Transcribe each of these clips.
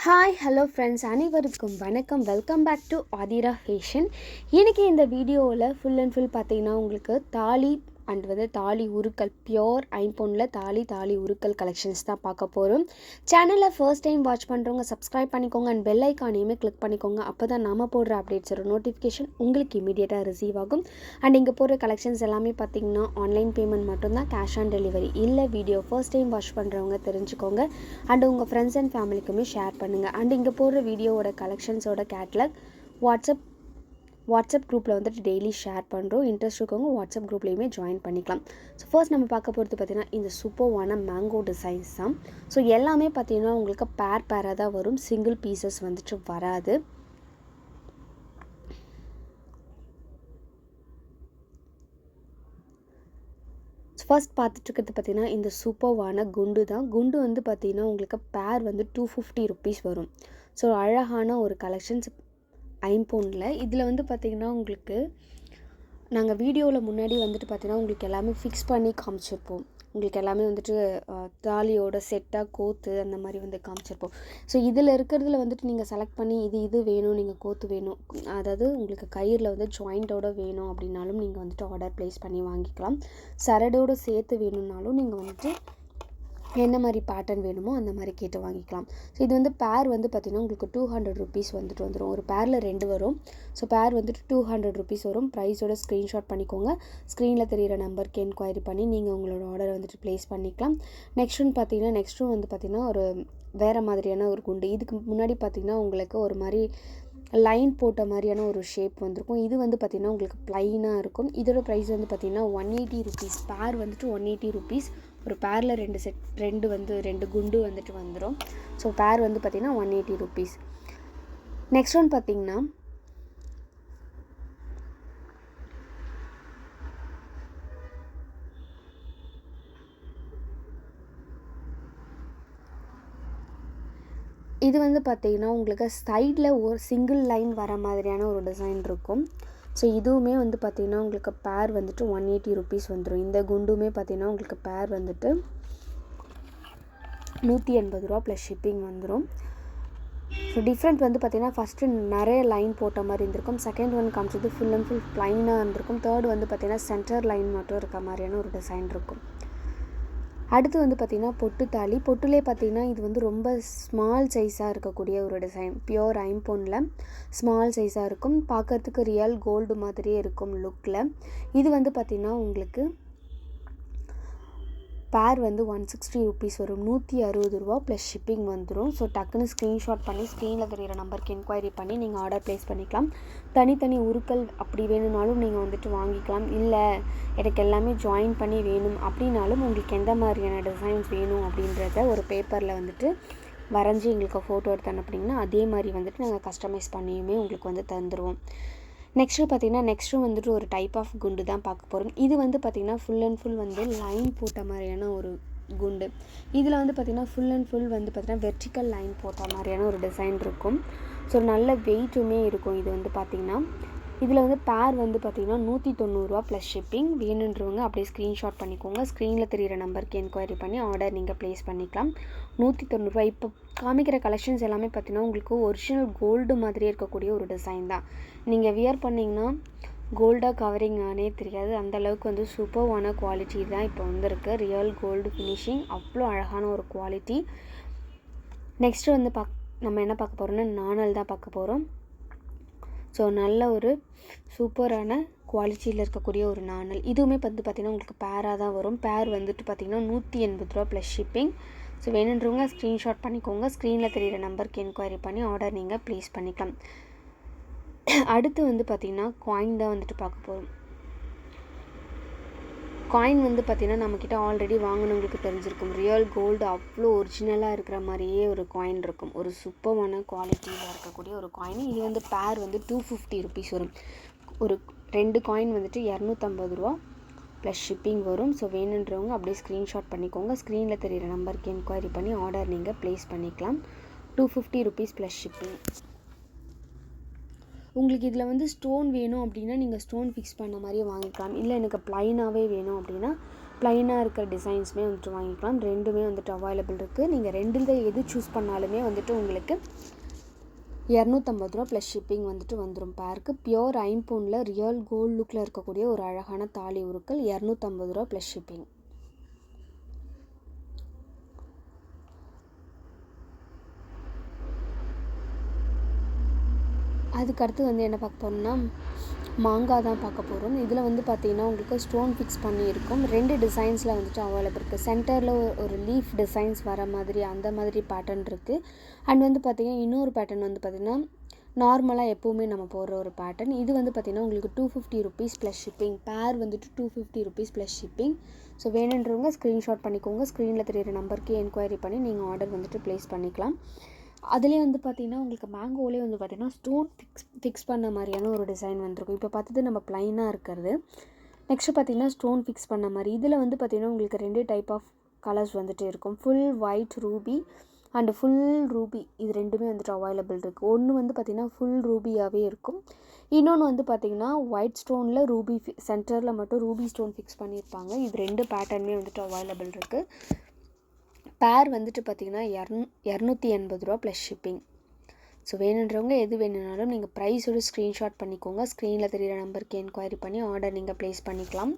Hi hello friends அனைவருக்கும் வணக்கம். Welcome back to Aathira fashion இன்றைக்கி இந்த வீடியோவில் ஃபுல் அண்ட் ஃபுல் பார்த்தீங்கன்னா உங்களுக்கு தாலி அண்ட் வந்து தாலி உருக்கல் பியோர் ஐம்பொனில் தாலி தாலி உருக்கல் கலெக்ஷன்ஸ் தான் பார்க்க போகிறோம் சேனலில் ஃபர்ஸ்ட் டைம் வாட்ச் பண்ணுறவங்க சப்ஸ்கிரைப் பண்ணிக்கோங்க அண்ட் பெல் ஐக்கானையுமே கிளிக் பண்ணிக்கோங்க. அப்போ தான் நம்ம போடுற அப்டேட்ஸோட நோட்டிஃபிகேஷன் உங்களுக்கு இமீடியட்டாக ரிசீவ் ஆகும். அண்ட் இங்கே போகிற கலெக்ஷன்ஸ் எல்லாமே பார்த்தீங்கன்னா ஆன்லைன் பேமெண்ட் மட்டும்தான் கேஷ் ஆன் டெலிவரி இல்லை வீடியோ ஃபர்ஸ்ட் டைம் வாட்ச் பண்ணுறவங்க தெரிஞ்சுக்கோங்க. அண்ட் உங்கள் ஃப்ரெண்ட்ஸ் அண்ட் ஃபேமிலிக்குமே ஷேர் பண்ணுங்கள் அண்ட் இங்கே போடுற வீடியோவோட கலெக்ஷன்ஸோட கேட்லாக் வாட்ஸ்அப் வாட்ஸ்அப் குரூப்பில் வந்துட்டு டெய்லி ஷேர் பண்ணுறோம். இன்ட்ரெஸ்ட் இருக்கவங்க வாட்ஸ்அப் குரூப்லேயுமே ஜாயின் பண்ணிக்கலாம். ஸோ ஃபர்ஸ்ட் நம்ம பார்க்க போகிறது பார்த்திங்கன்னா இந்த சூப்பர்வான மேங்கோ டிசைன்ஸ் தான். ஸோ எல்லாமே பார்த்திங்கன்னா உங்களுக்கு பேர் பேராக தான் வரும். சிங்கிள் பீசஸ் வந்துட்டு வராது. ஃபர்ஸ்ட் பார்த்துட்ருக்கிறது பார்த்திங்கன்னா இந்த சூப்பர்வான குண்டு தான். குண்டு வந்து பார்த்திங்கன்னா உங்களுக்கு பேர் வந்து டூ ஃபிஃப்டி ருபீஸ் வரும். ஸோ அழகான ஒரு கலெக்ஷன்ஸ் ஐம்பவுண்டில் இதில் வந்து பார்த்திங்கன்னா உங்களுக்கு நாங்கள் வீடியோவில் முன்னாடி வந்துட்டு பார்த்திங்கன்னா உங்களுக்கு எல்லாமே ஃபிக்ஸ் பண்ணி காமிச்சிருப்போம். உங்களுக்கு எல்லாமே வந்துட்டு தாலியோட செட்டாக கோத்து அந்த மாதிரி வந்து காமிச்சிருப்போம். ஸோ இதில் இருக்கிறதுல வந்துட்டு நீங்கள் செலக்ட் பண்ணி இது இது வேணும் நீங்கள் கோத்து வேணும். அதாவது உங்களுக்கு கயிறில் வந்து ஜாயிண்ட்டோட வேணும் அப்படின்னாலும் நீங்கள் வந்துட்டு ஆர்டர் ப்ளேஸ் பண்ணி வாங்கிக்கலாம். சரடோடு சேர்த்து வேணும்னாலும் நீங்கள் வந்துட்டு என்ன மாதிரி பேட்டர்ன் வேணுமோ அந்த மாதிரி கேட்டு வாங்கிக்கலாம். ஸோ இது வந்து பேர் வந்து பார்த்திங்கன்னா உங்களுக்கு டூ ஹண்ட்ரட் ருபீஸ் வந்துட்டு வந்துடும் ஒரு பேரில் ரெண்டு வரும். ஸோ பேர் வந்துட்டு டூ ஹண்ட்ரட் ருபீஸ் வரும். ப்ரைஸோட ஸ்க்ரீன்ஷாட் பண்ணிக்கோங்க. ஸ்க்ரீனில் தெரியிற நம்பருக்கு என்கொயரி பண்ணி நீங்கள் உங்களோட ஆர்டரை வந்துட்டு ப்ளேஸ் பண்ணிக்கலாம். நெக்ஸ்ட் ஒன் பார்த்தீங்கன்னா நெக்ஸ்ட் வந்து பார்த்திங்கன்னா ஒரு வேறு மாதிரியான ஒரு குண்டு. இதுக்கு முன்னாடி பார்த்திங்கன்னா உங்களுக்கு ஒரு மாதிரி லைன் போட்ட மாதிரியான ஒரு ஷேப் வந்திருக்கும். இது வந்து பார்த்திங்கன்னா உங்களுக்கு ப்ளைனாக இருக்கும். இதோட ப்ரைஸ் வந்து பார்த்திங்கன்னா ஒன் எயிட்டி ருபீஸ் பேர் வந்துட்டு ஒன் எயிட்டி ருபீஸ் ஒரு பேரில் ரெண்டு செட் ரெண்டு வந்து ரெண்டு குண்டு வந்துட்டு வந்துடும் ஸோ பேர் வந்து பார்த்திங்கன்னா one eighty rupees next one பார்த்திங்கன்னா இது வந்து பார்த்திங்கன்னா உங்களுக்கு சைடில் ஒரு சிங்கிள் லைன் வர மாதிரியான ஒரு டிசைன் இருக்கும். ஸோ இதுவுமே வந்து பார்த்திங்கன்னா உங்களுக்கு பேர் வந்துட்டு ஒன் எயிட்டி ருபீஸ் வந்துடும் இந்த குண்டுமே பார்த்திங்கன்னா உங்களுக்கு பேர் வந்துட்டு நூற்றி எண்பது ரூபா ப்ளஸ் ஷிப்பிங் வந்துடும் ஸோ டிஃப்ரெண்ட் வந்து பார்த்திங்கன்னா ஃபஸ்ட்டு நிறைய லைன் போட்ட மாதிரி இருந்திருக்கும். செகண்ட் ஒன் காமிச்சது ஃபுல் அண்ட் ஃபுல் ப்ளைனாக இருந்திருக்கும். தேர்ட் வந்து பார்த்திங்கன்னா சென்டர் லைன் மட்டும் இருக்க மாதிரியான ஒரு டிசைன் இருக்கும். அடுத்து வந்து பார்த்திங்கன்னா பொட்டு தாலி. பொட்டுலே பார்த்திங்கன்னா இது வந்து ரொம்ப ஸ்மால் சைஸாக இருக்கக்கூடிய ஒரு டிசைன் பியோர் ஐம்பொனில் ஸ்மால் சைஸாக இருக்கும். பார்க்குறதுக்கு ரியல் கோல்டு மாதிரியே இருக்கும் லுக்கில் இது வந்து பார்த்திங்கன்னா உங்களுக்கு பேர் வந்து ஒன் சிக்ஸ்டி ருபீஸ் வரும். நூற்றி அறுபது ரூபா ப்ளஸ் ஷிப்பிங் வந்துடும் ஸோ டக்குன்னு ஸ்க்ரீன்ஷாட் பண்ணி ஸ்க்ரீனில் தெரிகிற நம்பருக்கு என்கொயரி பண்ணி நீங்கள் ஆர்டர் ப்ளேஸ் பண்ணிக்கலாம். தனித்தனி உருக்கள் அப்படி வேணும்னாலும் நீங்கள் வந்துட்டு வாங்கிக்கலாம். இல்லை எனக்கு எல்லாமே ஜாயின் பண்ணி வேணும் அப்படின்னாலும் உங்களுக்கு எந்த மாதிரியான டிசைன்ஸ் வேணும் அப்படின்றத ஒரு பேப்பரில் வந்துட்டு வரைஞ்சி எங்களுக்கு ஃபோட்டோ எடுத்து அனுப்புனீங்கன்னா அதே மாதிரி வந்துட்டு நாங்கள் கஸ்டமைஸ் பண்ணியுமே உங்களுக்கு வந்து தந்துடுவோம் நெக்ஸ்ட்டு பார்த்திங்கன்னா நெக்ஸ்ட்டு வந்துட்டு ஒரு டைப் ஆஃப் குண்டு தான் பார்க்க போகிறோம் இது வந்து பார்த்திங்கன்னா ஃபுல் அண்ட் ஃபுல் வந்து லைன் போட்ட மாதிரியான ஒரு குண்டு. இதில் வந்து பார்த்திங்கன்னா ஃபுல் அண்ட் ஃபுல் வந்து பார்த்திங்கன்னா வெர்டிக்கல் லைன் போட்ட மாதிரியான ஒரு டிசைன் இருக்கும். ஸோ நல்ல வெயிட்டுமே இருக்கும். இது வந்து பார்த்திங்கன்னா இதில் வந்து பேர் வந்து பார்த்திங்கன்னா நூற்றி தொண்ணூறுரூவா ப்ளஸ் ஷிப்பிங் வேணுன்றவங்க அப்படியே ஸ்க்ரீன்ஷாட் பண்ணிக்கோங்க. ஸ்க்ரீனில் தெரிகிற நம்பருக்கு என்கொயரி பண்ணி ஆர்டர் நீங்கள் ப்ளேஸ் பண்ணிக்கலாம். நூற்றி தொண்ணூறுரூவா இப்போ காமிக்கிற கலெக்ஷன்ஸ் எல்லாமே பார்த்திங்கன்னா உங்களுக்கு ஒரிஜினல் கோல்டு மாதிரியே இருக்கக்கூடிய ஒரு டிசைன் தான். நீங்கள் வியர் பண்ணிங்கன்னா கோல்டாக கவரிங் ஆனே தெரியாது. அந்தளவுக்கு வந்து சூப்பர்வான குவாலிட்டி தான் இப்போ வந்துருக்கு. ரியல் கோல்டு ஃபினிஷிங் அவ்வளோ அழகான ஒரு குவாலிட்டி நெக்ஸ்ட்டு வந்து பாக் நம்ம என்ன பார்க்க போகிறோம்னா நாணல் தான் பார்க்க போகிறோம் ஸோ நல்ல ஒரு சூப்பரான குவாலிட்டியில் இருக்கக்கூடிய ஒரு நாணல். இதுவுமே வந்து பார்த்திங்கன்னா உங்களுக்கு பேராக தான் வரும். பேர் வந்துட்டு பார்த்திங்கன்னா நூற்றி எண்பது ரூபா ப்ளஸ் ஷிப்பிங் ஸோ வேணுன்றவங்க ஸ்க்ரீன்ஷாட் பண்ணிக்கோங்க. ஸ்க்ரீனில் தெரிகிற நம்பருக்கு என்கொயரி பண்ணி ஆர்டர் நீங்கள் ப்ளேஸ் பண்ணிக்கலாம். அடுத்து வந்து பார்த்திங்கன்னா காயின் தான் வந்துட்டு பார்க்க போகிறோம் காயின் வந்து பார்த்திங்கன்னா நம்மக்கிட்ட ஆல்ரெடி வாங்கினவங்களுக்கு தெரிஞ்சிருக்கும். ரியல் கோல்டு அவ்வளோ ஒரிஜினலாக இருக்கிற மாதிரியே ஒரு காயின் இருக்கும். ஒரு சூப்பரான குவாலிட்டியில் இருக்கக்கூடிய ஒரு காயின் இது வந்து பேர் வந்து டூ ஃபிஃப்டி ருபீஸ் வரும். ஒரு ரெண்டு காயின் வந்துட்டு இரநூத்தம்பது ரூபா ப்ளஸ் ஷிப்பிங் வரும். ஸோ வேணுன்றவங்க அப்படியே ஸ்க்ரீன்ஷாட் பண்ணிக்கோங்க. ஸ்க்ரீனில் தெரியிற நம்பருக்கு என்கொயரி பண்ணி ஆர்டர் நீங்கள் ப்ளேஸ் பண்ணிக்கலாம். Two fifty rupees plus shipping உங்களுக்கு இதில் வந்து ஸ்டோன் வேணும் அப்படின்னா நீங்கள் ஸ்டோன் ஃபிக்ஸ் பண்ண மாதிரியே வாங்கிக்கலாம். இல்லை எனக்கு ப்ளைனாகவே வேணும் அப்படின்னா ப்ளைனாக இருக்கிற டிசைன்ஸுமே வந்துட்டு வாங்கிக்கலாம். ரெண்டுமே வந்துட்டு அவைலபிள் இருக்குது நீங்கள் ரெண்டில் எது சூஸ் பண்ணாலுமே வந்துட்டு உங்களுக்கு இரநூத்தம்பது ரூபா ப்ளஸ் ஷிப்பிங் வந்துட்டு வந்துடும் பேருக்கு பியோர் ஐம்பூனில் ரியல் கோல்ட் லுக்கில் இருக்கக்கூடிய ஒரு அழகான தாலி உருக்கள் இரநூத்தம்பது ரூபா ப்ளஸ் ஷிப்பிங் அதுக்கடுத்து வந்து என்ன பார்க்க போகிறோம்னா மாங்காய் தான் பார்க்க போகிறோம் இதில் வந்து பார்த்திங்கன்னா உங்களுக்கு ஸ்டோன் ஃபிக்ஸ் பண்ணியிருக்கும். ரெண்டு டிசைன்ஸில் வந்துட்டு அவைலபிள் இருக்குது சென்டரில் ஒரு லீஃப் டிசைன்ஸ் வர மாதிரி அந்த மாதிரி பேட்டர்ன் இருக்குது அண்ட் வந்து பார்த்திங்கன்னா இன்னொரு பேட்டர்ன் வந்து பார்த்திங்கன்னா நார்மலாக எப்போவுமே நம்ம போடுற ஒரு பேட்டர்ன் இது வந்து பார்த்திங்கன்னா உங்களுக்கு two fifty rupees plus shipping pair வந்துட்டு two fifty rupees plus shipping so வேணுன்றவங்க ஸ்க்ரீன்ஷாட் பண்ணிக்கோங்க. ஸ்க்ரீனில் தெரியிற நம்பருக்கு என்கொயரி பண்ணி நீங்கள் ஆர்டர் வந்துட்டு ப்ளேஸ் பண்ணிக்கலாம். அதுலேயே வந்து பார்த்திங்கன்னா உங்களுக்கு மேங்கோவிலே வந்து பார்த்திங்கன்னா ஸ்டோன் ஃபிக்ஸ் ஃபிக்ஸ் பண்ண மாதிரியான ஒரு டிசைன் வந்திருக்கும். இப்போ பார்த்தது நம்ம ப்ளைனாக இருக்கிறது. நெக்ஸ்ட்டு பார்த்திங்கன்னா ஸ்டோன் ஃபிக்ஸ் பண்ண மாதிரி. இதில் வந்து பார்த்திங்கன்னா உங்களுக்கு ரெண்டு டைப் ஆஃப் கலர்ஸ் வந்துட்டு இருக்கும். Full white ruby and full ruby இது ரெண்டுமே வந்துட்டு அவைலபிள் இருக்குது ஒன்று வந்து பார்த்திங்கன்னா ஃபுல் ரூபியாகவே இருக்கும். இன்னொன்று வந்து பார்த்திங்கன்னா ஒயிட் ஸ்டோனில் ரூபி சென்டரில் மட்டும் ரூபி ஸ்டோன் ஃபிக்ஸ் பண்ணியிருப்பாங்க. இது ரெண்டு பேட்டர்னுமே வந்துட்டு அவைலபிள் இருக்குது பேர் வந்துட்டு பார்த்திங்கன்னா இரநூ இரநூத்தி எண்பது ரூபா ப்ளஸ் ஷிப்பிங் ஸோ வேணுன்றவங்க எது வேணுனாலும் நீங்கள் ப்ரைஸோட ஸ்க்ரீன்ஷாட் பண்ணிக்கோங்க. ஸ்க்ரீனில் தெரிகிற நம்பருக்கு என்கொயரி பண்ணி ஆர்டர் நீங்கள் ப்ளேஸ் பண்ணிக்கலாம்.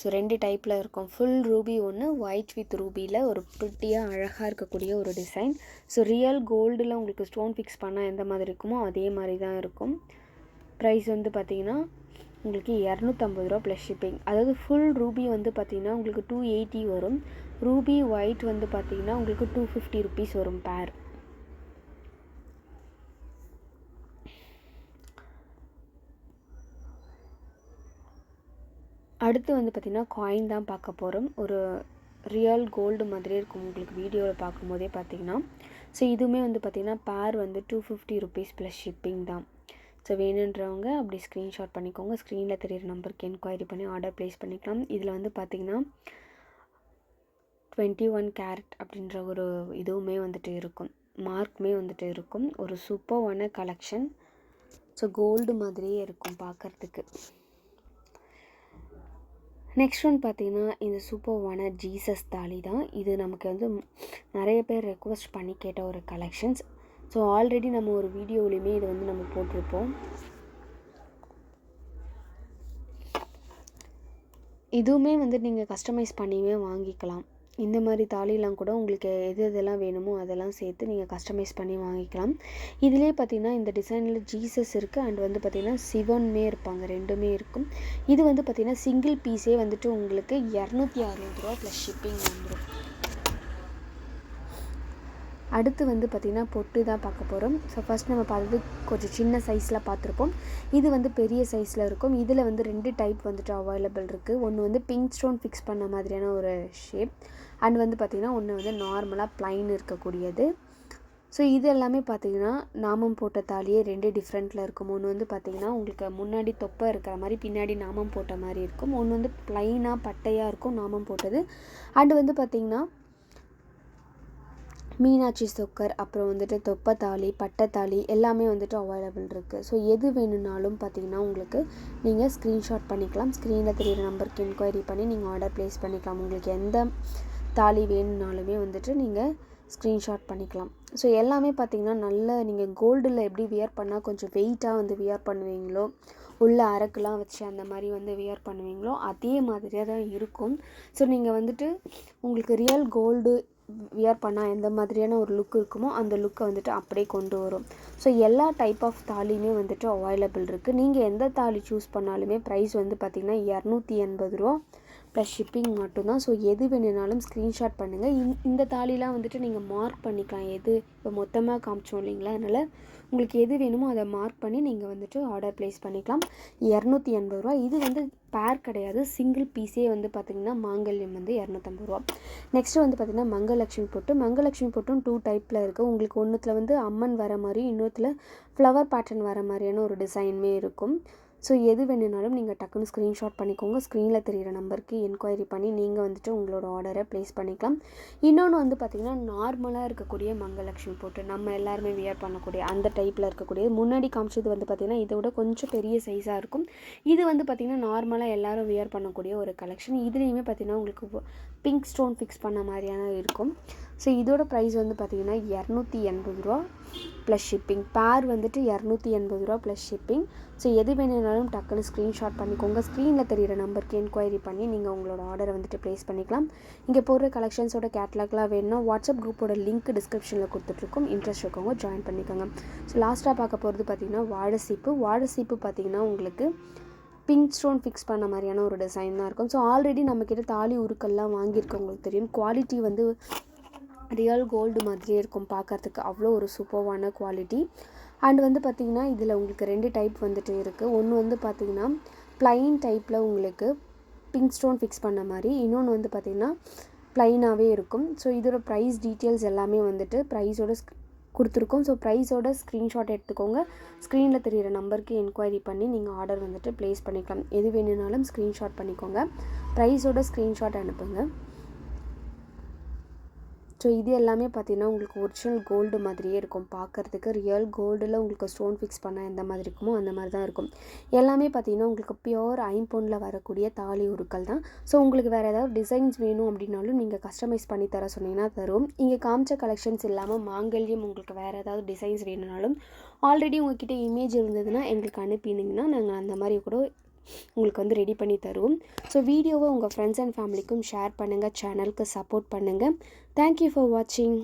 ஸோ ரெண்டு டைப்பில் இருக்கும். ஃபுல் ரூபி ஒன்று ஒயிட் வித் ரூபியில் ஒரு ப்ரிட்டியாக அழகாக இருக்கக்கூடிய ஒரு டிசைன் ஸோ ரியல் கோல்டில் உங்களுக்கு ஸ்டோன் ஃபிக்ஸ் பண்ணால் எந்த மாதிரி இருக்குமோ அதே மாதிரி தான் இருக்கும். ப்ரைஸ் வந்து பார்த்திங்கன்னா உங்களுக்கு இரநூத்தம்பது ரூபா ப்ளஸ் ஷிப்பிங் அதாவது ஃபுல் ரூபி வந்து பார்த்திங்கன்னா உங்களுக்கு டூ எயிட்டி வரும். ரூபி ஒயிட் வந்து பார்த்திங்கன்னா உங்களுக்கு டூ ஃபிஃப்டி ருபீஸ் வரும் பேர் அடுத்து வந்து பார்த்திங்கன்னா காயின் தான் பார்க்க போகிறோம் ஒரு ரியல் கோல்டு மாதிரி இருக்கும் உங்களுக்கு வீடியோவில் பார்க்கும்போதே பார்த்தீங்கன்னா ஸோ இதுவுமே வந்து பார்த்திங்கன்னா பேர் வந்து two fifty rupees plus shipping தான். ஸோ வேணுன்றவங்க அப்படி ஸ்க்ரீன்ஷாட் பண்ணிக்கோங்க. ஸ்க்ரீனில் தெரியிற நம்பருக்கு என்கொயரி பண்ணி ஆர்டர் ப்ளேஸ் பண்ணிக்கலாம். இதில் வந்து பார்த்திங்கன்னா டுவெண்ட்டி ஒன் கேரட் அப்படின்ற ஒரு இதுவுமே வந்துட்டு இருக்கும். மார்க்குமே வந்துட்டு இருக்கும். ஒரு சூப்பர்வான கலெக்ஷன் ஸோ கோல்டு மாதிரியே இருக்கும் பார்க்குறதுக்கு நெக்ஸ்ட் ஒன் பார்த்தீங்கன்னா இந்த சூப்பர்வான ஜீசஸ் தாலி தான். இது நமக்கு வந்து நிறைய பேர் ரெக்வஸ்ட் பண்ணி கேட்ட ஒரு கலெக்ஷன்ஸ் ஸோ ஆல்ரெடி நம்ம ஒரு வீடியோலையுமே இதை வந்து நம்ம போட்டிருப்போம். இதுவுமே வந்து நீங்கள் கஸ்டமைஸ் பண்ணியுமே வாங்கிக்கலாம். இந்த மாதிரி தாலிலாம் கூட உங்களுக்கு எது எதெல்லாம் வேணுமோ அதெல்லாம் சேர்த்து நீங்கள் கஸ்டமைஸ் பண்ணி வாங்கிக்கலாம். இதிலே பார்த்தீங்கன்னா இந்த டிசைனில் ஜீசஸ் இருக்குது அண்ட் வந்து பார்த்திங்கன்னா சிவனுமே இருப்பாங்க. ரெண்டுமே இருக்கும். இது வந்து பார்த்திங்கன்னா சிங்கிள் பீஸே வந்துட்டு உங்களுக்கு இரநூத்தி அறுபது ரூபா ப்ளஸ் ஷிப்பிங் வந்துடும் அடுத்து வந்து பார்த்திங்கன்னா பொட்டு தான் பார்க்க போகிறோம் ஸோ ஃபஸ்ட் நம்ம பார்த்தது கொஞ்சம் சின்ன சைஸில் பார்த்துருப்போம். இது வந்து பெரிய சைஸில் இருக்கும். இதில் வந்து ரெண்டு டைப் வந்துட்டு அவைலபிள் இருக்குது ஒன்று வந்து பிங்க் ஸ்டோன் ஃபிக்ஸ் பண்ண மாதிரியான ஒரு ஷேப் அண்ட் வந்து பார்த்திங்கன்னா ஒன்று வந்து நார்மலாக ப்ளைன் இருக்கக்கூடியது. ஸோ இது எல்லாமே பார்த்திங்கன்னா நாமம் போட்ட தாலியே ரெண்டு டிஃப்ரெண்ட்டில் இருக்கும். ஒன்று வந்து பார்த்திங்கன்னா உங்களுக்கு முன்னாடி தொப்பை இருக்கிற மாதிரி பின்னாடி நாமம் போட்ட மாதிரி இருக்கும். ஒன்று வந்து ப்ளைனாக பட்டையாக இருக்கும் நாமம் போட்டது. அண்டு வந்து பார்த்திங்கன்னா மீனாட்சி சொக்கர் அப்புறம் வந்துட்டு தொப்பத்தாளி பட்டத்தாளி எல்லாமே வந்துட்டு அவைலபிள் இருக்குது ஸோ எது வேணும்னாலும் பார்த்தீங்கன்னா உங்களுக்கு நீங்கள் ஸ்க்ரீன்ஷாட் பண்ணிக்கலாம். ஸ்க்ரீனில் தெரிகிற நம்பருக்கு என்கொயரி பண்ணி நீங்கள் ஆர்டர் ப்ளேஸ் பண்ணிக்கலாம். உங்களுக்கு எந்த தாலி வேணும்னாலுமே வந்துட்டு நீங்கள் ஸ்க்ரீன்ஷாட் பண்ணிக்கலாம். ஸோ எல்லாமே பார்த்தீங்கன்னா நல்ல நீங்கள் கோல்டில் எப்படி வியர் பண்ணால் கொஞ்சம் வெயிட்டாக வந்து வியர் பண்ணுவீங்களோ உள்ள அரக்குலாம் வச்சு அந்த மாதிரி வந்து வியர் பண்ணுவீங்களோ அதே மாதிரியாக தான் இருக்கும். ஸோ நீங்கள் வந்துட்டு உங்களுக்கு ரியல் கோல்டு வியர் பண்ணால் எந்த மாதிரியான ஒரு லுக் இருக்குமோ அந்த லுக்கை வந்துட்டு அப்படியே கொண்டு வரும். ஸோ எல்லா டைப் ஆஃப் தாலியுமே வந்துட்டு அவைலபிள் இருக்குது நீங்கள் எந்த தாலி சூஸ் பண்ணாலுமே ப்ரைஸ் வந்து பார்த்திங்கன்னா இரநூத்தி எண்பது ரூபா ப்ளஸ் ஷிப்பிங் மட்டும்தான். ஸோ எது வேணுனாலும் ஸ்க்ரீன்ஷாட் பண்ணுங்கள் இந் இந்த தாலிலாம் வந்துட்டு நீங்கள் மார்க் பண்ணிக்கலாம். எது இப்போ மொத்தமாக காமிச்சோம் இல்லைங்களா? அதனால் உங்களுக்கு எது வேணுமோ அதை மார்க் பண்ணி நீங்கள் வந்துட்டு ஆர்டர் ப்ளேஸ் பண்ணிக்கலாம். இரநூத்தி எண்பது ரூபா இது வந்து பேர் கிடையாது. சிங்கிள் பீஸே வந்து பார்த்திங்கன்னா மாங்கல்யம் வந்து இரநூத்தம்பது ரூபா நெக்ஸ்ட்டு வந்து பார்த்திங்கன்னா மங்கலட்சுமி பொட்டு. மங்கலட்சுமி பொட்டும் டூ டைப்பில் இருக்குது உங்களுக்கு ஒன்றுத்தில் வந்து அம்மன் வர மாதிரி இன்னொருத்தில் ஃப்ளவர் பேட்டர்ன் வர மாதிரியான ஒரு டிசைனுமே இருக்கும். ஸோ எது வேணுனாலும் நீங்கள் டக்குன்னு ஸ்க்ரீன்ஷாட் பண்ணிக்கோங்க. ஸ்க்ரீனில் தெரிகிற நம்பருக்கு என்கொயரி பண்ணி நீங்கள் வந்துட்டு உங்களோட ஆர்டரை ப்ளேஸ் பண்ணிக்கலாம். இன்னொன்று வந்து பார்த்திங்கன்னா நார்மலாக இருக்கக்கூடிய மங்கலட்சுமி போட்டு நம்ம எல்லாருமே வியர் பண்ணக்கூடிய அந்த டைப்பில் இருக்கக்கூடிய முன்னாடி காமிச்சது வந்து பார்த்திங்கன்னா இதை விட கொஞ்சம் பெரிய சைஸாக இருக்கும். இது வந்து பார்த்திங்கன்னா நார்மலாக எல்லாரும் வியர் பண்ணக்கூடிய ஒரு கலெக்ஷன் இதுலேயுமே பார்த்திங்கன்னா உங்களுக்கு பிங்க் ஸ்டோன் ஃபிக்ஸ் பண்ண மாதிரியான இருக்கும். ஸோ இதோட ப்ரைஸ் வந்து பார்த்திங்கன்னா இரநூத்தி எண்பது ரூபா ப்ளஸ் ஷிப்பிங் பேர் வந்துட்டு இரநூத்தி எண்பது ரூபா ப்ளஸ் ஷிப்பிங் ஸோ எது வேணுனாலும் டக்குன்னு ஸ்க்ரீன்ஷாட் பண்ணிக்கோங்க. ஸ்க்ரீனில் தெரியிற நம்பருக்கு என்கொயரி பண்ணி நீங்கள் உங்களோட ஆர்டரை வந்துட்டு ப்ளேஸ் பண்ணிக்கலாம். இங்கே போடுற கலெக்ஷன்ஸோட கேட்லாக்லாம் வேணும்னா வாட்ஸ்அப் குரூப்போட லிங்க் டிஸ்கிரிப்ஷனில் கொடுத்துட்ருக்கோம். இன்ட்ரெஸ்ட் இருக்கவங்க ஜாயின் பண்ணிக்கோங்க. ஸோ லாஸ்ட்டாக பார்க்க போகிறது பார்த்திங்கன்னா வாழை சீப்பு. வாழை சீப்பு பார்த்திங்கன்னா உங்களுக்கு பிங்க் ஸ்டோன் ஃபிக்ஸ் பண்ண மாதிரியான ஒரு டிசைன் தான் இருக்கும். ஸோ ஆல்ரெடி நம்மக்கிட்ட தாலி உருக்கள்லாம் வாங்கியிருக்கவங்களுக்கு தெரியும். குவாலிட்டி வந்து ரியல் கோல்டு மாதிரியே இருக்கும் பார்க்கறதுக்கு. அவ்வளோ ஒரு சூப்பர்வான குவாலிட்டி அண்ட் வந்து பார்த்திங்கன்னா இதில் உங்களுக்கு ரெண்டு டைப் வந்துட்டு இருக்குது ஒன்று வந்து பார்த்திங்கன்னா ப்ளைன் டைப்பில் உங்களுக்கு பிங்க் ஸ்டோன் ஃபிக்ஸ் பண்ண மாதிரி. இன்னொன்று வந்து பார்த்திங்கன்னா ப்ளைனாகவே இருக்கும். ஸோ இதோட ப்ரைஸ் டீட்டெயில்ஸ் எல்லாமே வந்துட்டு ப்ரைஸோட கொடுத்துருக்கோம். ஸோ ப்ரைஸோட ஸ்க்ரீன்ஷாட் எடுத்துக்கோங்க. ஸ்க்ரீனில் தெரியிற நம்பருக்கு என்கொயரி பண்ணி நீங்கள் ஆர்டர் வந்துட்டு ப்ளேஸ் பண்ணிக்கலாம். எது வேணும்னாலும் ஸ்க்ரீன்ஷாட் பண்ணிக்கோங்க. ப்ரைஸோட ஸ்க்ரீன்ஷாட் அனுப்புங்க. ஸோ இது எல்லாமே பார்த்தீங்கன்னா உங்களுக்கு ஒரிஜினல் கோல்டு மாதிரியே இருக்கும். பார்க்குறதுக்கு ரியல் கோல்டில் உங்களுக்கு ஸ்டோன் ஃபிக்ஸ் பண்ண எந்த மாதிரி இருக்குமோ அந்த மாதிரி தான் இருக்கும். எல்லாமே பார்த்திங்கன்னா உங்களுக்கு பியோர் ஐம்பொனில் வரக்கூடிய தாலி உருக்கள் தான். ஸோ உங்களுக்கு வேறு ஏதாவது டிசைன்ஸ் வேணும் அப்படின்னாலும் நீங்கள் கஸ்டமைஸ் பண்ணி தர சொன்னீங்கன்னா தரும். இங்கே காமிச்ச கலெக்ஷன்ஸ் இல்லாமல் மாங்கல்யம் உங்களுக்கு வேறு ஏதாவது டிசைன்ஸ் வேணும்னாலும் ஆல்ரெடி உங்ககிட்ட இமேஜ் இருந்ததுன்னா எங்களுக்கு அனுப்பினீங்கன்னா நாங்கள் அந்த மாதிரி கூட உங்களுக்கு வந்து ரெடி பண்ணி தருவோம். ஸோ வீடியோவை உங்கள் ஃப்ரெண்ட்ஸ் அண்ட் ஃபேமிலிக்கும் ஷேர் பண்ணுங்கள் சேனலுக்கு சப்போர்ட் பண்ணுங்கள் தேங்க்யூ ஃபார் வாட்சிங்